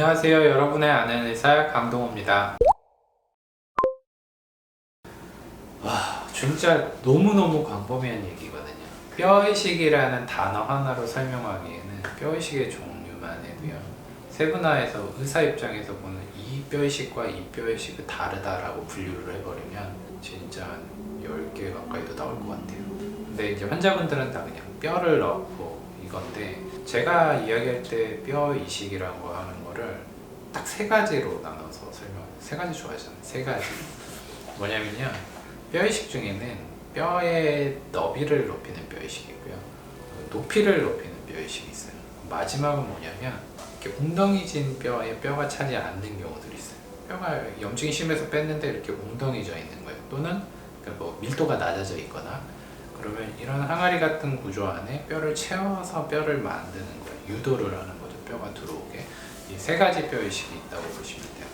안녕하세요. 여러분의 아는 의사 강동호입니다. 와, 진짜 너무너무 광범위한 얘기거든요. 뼈의식이라는 단어 하나로 설명하기에는 뼈의식의 종류만 해도요. 세분화해서 의사 입장에서 보는 이 뼈의식과 이 뼈의식이 다르다라고 분류를 해버리면 진짜 한 10개 가까이도 나올 것 같아요. 근데 이제 환자분들은 다 그냥 뼈를 넣고 이건데 제가 이야기할 때 뼈 이식이라고 하는 거를 딱 세 가지로 나눠서 설명해요. 세 가지 좋아하잖아요. 세 가지. 뭐냐면요. 뼈 이식 중에는 뼈의 너비를 높이는 뼈 이식이 있고요. 높이를 높이는 뼈 이식이 있어요. 마지막은 뭐냐면 이렇게 웅덩이 진 뼈에 뼈가 차지 않는 경우들이 있어요. 뼈가 염증이 심해서 뺐는데 이렇게 웅덩이져 있는 거예요. 또는 그뭐 밀도가 낮아져 있거나 그러면 이런 항아리 같은 구조 안에 뼈를 채워서 뼈를 만드는 거예요. 유도를 하는 거죠. 뼈가 들어오게. 이 세 가지 뼈 이식이 있다고 보시면 돼요.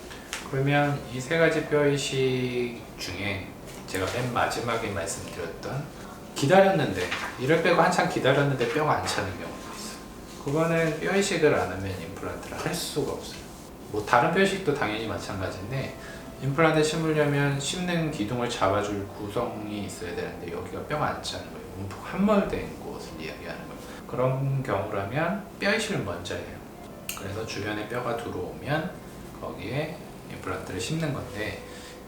그러면 이 세 가지 뼈 이식 중에 제가 맨 마지막에 말씀드렸던 기다렸는데 이를 빼고 한참 기다렸는데 뼈가 안 차는 경우도 있어요. 그거는 뼈 이식을 안 하면 임플란트를 할 수가 없어요. 뭐 다른 뼈 이식도 당연히 마찬가지인데 임플란트 심으려면 심는 기둥을 잡아줄 구성이 있어야 되는데 여기가 뼈가 안 차는 거예요. 움푹 함몰된 곳을 이야기하는 거예요. 그런 경우라면 뼈 이식을 먼저 해요. 그래서 주변에 뼈가 들어오면 거기에 임플란트를 심는 건데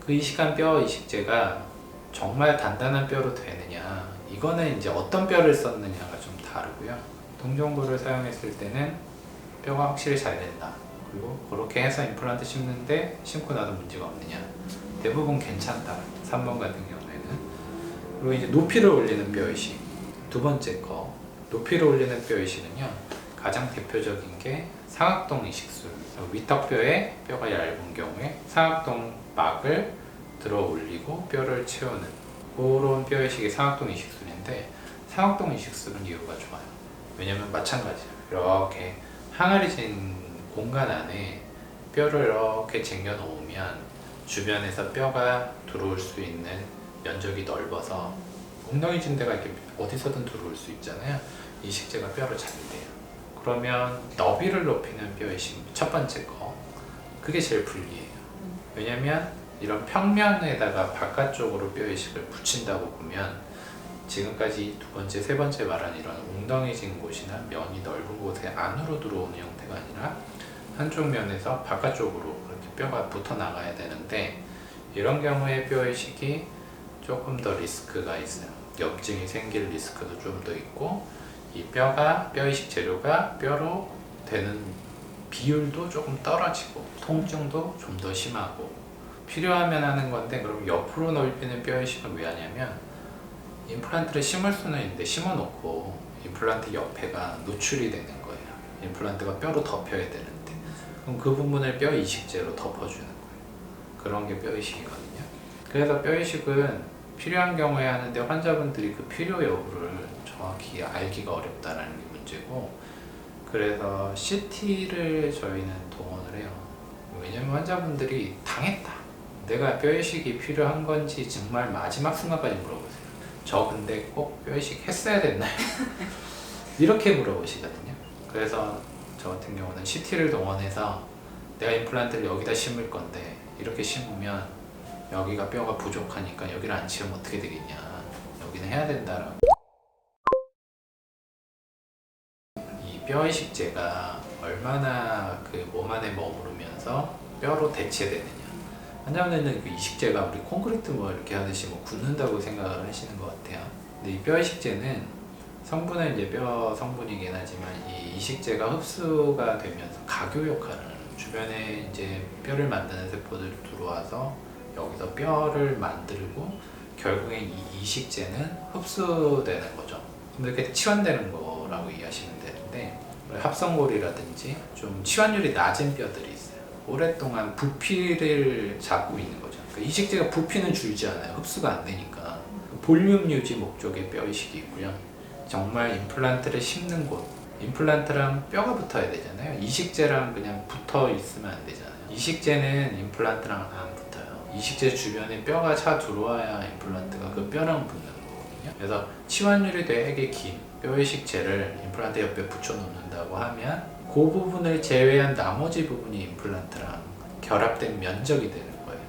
그 이식한 뼈 이식제가 정말 단단한 뼈로 되느냐 이거는 이제 어떤 뼈를 썼느냐가 좀 다르고요. 동정부를 사용했을 때는 뼈가 확실히 잘 된다. 그리고 그렇게 해서 임플란트 심는데 심고 나도 문제가 없느냐. 대부분 괜찮다. 3번 같은 경우에는. 그리고 이제 높이를 올리는 뼈이식. 두 번째 거. 높이를 올리는 뼈이식은요 가장 대표적인 게 상악동 이식술. 위턱뼈에 뼈가 얇은 경우에 상악동 막을 들어 올리고 뼈를 채우는 그런 뼈 이식이 상악동 이식술인데 상악동 이식술은 이유가 좋아요. 왜냐면 마찬가지예요. 이렇게 항아리 진 공간 안에 뼈를 이렇게 쟁여 놓으면 주변에서 뼈가 들어올 수 있는 면적이 넓어서 엉덩이 진대가 이렇게 어디서든 들어올 수 있잖아요. 이 식재가 뼈를 잘 돼요. 그러면 너비를 높이는 뼈의 식, 첫 번째 거. 그게 제일 불리해요. 왜냐면 이런 평면에다가 바깥쪽으로 뼈 이식을 붙인다고 보면 지금까지 두 번째, 세 번째 말한 이런 웅덩이진 곳이나 면이 넓은 곳에 안으로 들어오는 형태가 아니라 한쪽 면에서 바깥쪽으로 그렇게 뼈가 붙어 나가야 되는데 이런 경우에 뼈 이식이 조금 더 리스크가 있어요. 염증이 생길 리스크도 좀 더 있고 이 뼈가 뼈 이식 재료가 뼈로 되는 비율도 조금 떨어지고 통증도 좀 더 심하고 필요하면 하는 건데 그럼 옆으로 넓히는 뼈 이식은 왜 하냐면 임플란트를 심을 수는 있는데 심어놓고 임플란트 옆에가 노출이 되는 거예요. 임플란트가 뼈로 덮여야 되는데 그럼 그 부분을 뼈 이식제로 덮어주는 거예요. 그런 게 뼈 이식이거든요. 그래서 뼈 이식은 필요한 경우에 하는데 환자분들이 그 필요 여부를 정확히 알기가 어렵다는 게 문제고 그래서 CT를 저희는 동원을 해요. 왜냐면 환자분들이 당했다. 내가 뼈 이식이 필요한 건지 정말 마지막 순간까지 물어보세요. 저 근데 꼭 뼈 이식 했어야 됐나요? 이렇게 물어보시거든요. 그래서 저 같은 경우는 CT를 동원해서 내가 임플란트를 여기다 심을 건데 이렇게 심으면 여기가 뼈가 부족하니까 여기를 안 치우면 어떻게 되겠냐. 여기는 해야 된다라고. 이 뼈 이식제가 얼마나 그 몸 안에 머무르면서 뼈로 대체되느냐. 환자분들은 그 이식제가 우리 콘크리트 뭐 이렇게 하듯이 뭐 굳는다고 생각을 하시는 것 같아요. 근데 이 뼈 이식제는 성분은 이제 뼈 성분이긴 하지만 이 이식제가 흡수가 되면서 가교 역할을. 주변에 이제 뼈를 만드는 세포들이 들어와서 여기서 뼈를 만들고 결국엔 이 이식제는 흡수되는 거죠. 이렇게 치환되는 거라고 이해하시면 되는데 합성골이라든지 좀 치환율이 낮은 뼈들이 있어요. 오랫동안 부피를 잡고 있는 거죠. 그러니까 이식제가 부피는 줄지 않아요. 흡수가 안 되니까. 볼륨 유지 목적의 뼈 이식이 있고요. 정말 임플란트를 심는 곳. 임플란트랑 뼈가 붙어야 되잖아요. 이식제랑 그냥 붙어 있으면 안 되잖아요. 이식제는 임플란트랑 안 붙어요. 이식제 주변에 뼈가 차 들어와야 임플란트가 그 뼈랑 붙는 거거든요. 그래서 치환율이 되게 긴 뼈 이식제를 임플란트 옆에 붙여 놓는다고 하면 그그 부분을 제외한 나머지 부분이 임플란트랑 결합된 면적이 되는 거예요.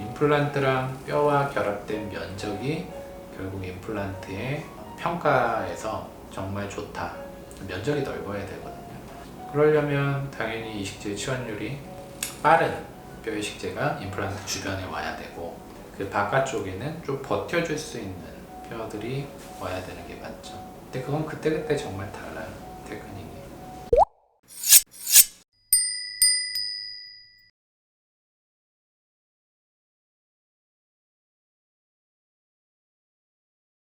임플란트랑 뼈와 결합된 면적이 결국 임플란트의 평가에서 정말 좋다. 면적이 넓어야 되거든요. 그러려면 당연히 이식제 치환율이 빠른 뼈 이식제가 임플란트 주변에 와야 되고 그 바깥쪽에는 좀 버텨줄 수 있는 뼈들이 와야 되는 게 맞죠. 근데 그건 그때그때 정말 달라요.